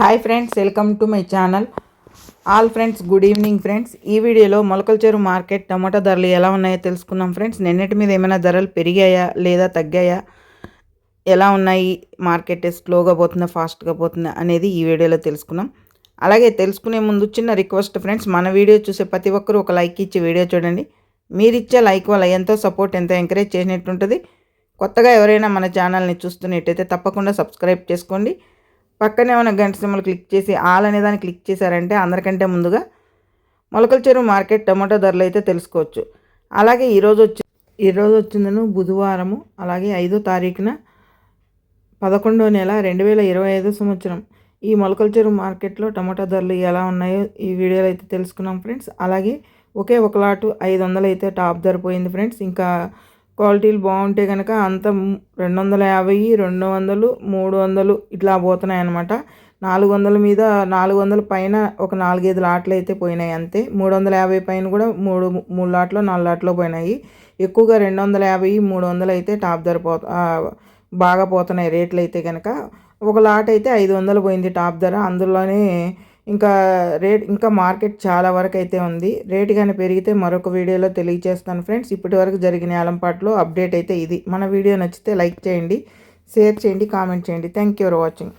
Hi friends welcome to my channel all friends good evening friends ఈ వీడియోలో మొలకల చెరువు మార్కెట్ టమాటా ధరలు ఎలా ఉన్నాయో తెలుసుకున్నాం ఫ్రెండ్స్ నిన్నటి మీద ఏమైనా ధరలు పెరిగాయా లేదా తగ్గాయా? ఎలా ఉన్నాయి? మార్కెట్ స్లోగా పోతుందా ఫాస్ట్గా పోతుందా అనేది ఈ వీడియోలో తెలుసుకున్నాం అలాగే తెలుసుకునే ముందు చిన్న రిక్వెస్ట్ ఫ్రెండ్స్ మన వీడియో చూసే ప్రతి ఒక్కరూ ఒక లైక్ ఇచ్చి వీడియో చూడండి. మీరు ఇచ్చే లైక్ వల్ల ఎంతో సపోర్ట్ ఎంతో ఎంకరేజ్ చేసినట్టుంటుంది. కొత్తగా ఎవరైనా మన ఛానల్ని చూస్తున్నట్టయితే తప్పకుండా సబ్స్క్రైబ్ చేసుకోండి. పక్కనే ఉన్న గంట సింబల్ క్లిక్ చేసి ఆల్ అనే దాన్ని క్లిక్ చేశారంటే అందరికంటే ముందుగా మొలకల చెరువు మార్కెట్ టమాటో ధరలు అయితే తెలుసుకోవచ్చు. అలాగే ఈరోజు వచ్చి ఈరోజు వచ్చిందను బుధవారము అలాగే ఐదో తారీఖున పదకొండో నెల రెండు వేల ఇరవై ఐదో సంవత్సరం. ఈ మొలకల చెరువు మార్కెట్లో టమాటా ధరలు ఎలా ఉన్నాయో ఈ వీడియోలో అయితే తెలుసుకున్నాం ఫ్రెండ్స్. అలాగే ఒకే ఒక లాటు ఐదు వందలు అయితే టాప్ ధర పోయింది ఫ్రెండ్స్. ఇంకా క్వాలిటీలు బాగుంటే కనుక అంత రెండు వందల యాభై రెండు వందలు మూడు వందలు ఇట్లా పోతున్నాయి అనమాట నాలుగు వందల మీద నాలుగు వందల పైన ఒక నాలుగైదు లాట్లు అయితే పోయినాయి అంతే. మూడు వందల యాభై పైన కూడా మూడు మూడు లాట్లు నాలుగు లాట్లో పోయినాయి. ఎక్కువగా రెండు వందల యాభై మూడు వందలు అయితే టాప్ ధర పో బాగా పోతున్నాయి రేట్లు అయితే కనుక ఒక లాట్ అయితే ఐదు వందలు పోయింది టాప్ ధర. అందులోనే ఇంకా రేట్ ఇంకా మార్కెట్ చాలా వరకు అయితే ఉంది. రేట్ కానీ పెరిగితే మరొక వీడియోలో తెలియజేస్తాను ఫ్రెండ్స్. ఇప్పటి వరకు జరిగిన ఆలంపాట్లో అప్డేట్ అయితే ఇది. మన వీడియో నచ్చితే లైక్ చేయండి షేర్ చేయండి కామెంట్ చేయండి. Thank you for watching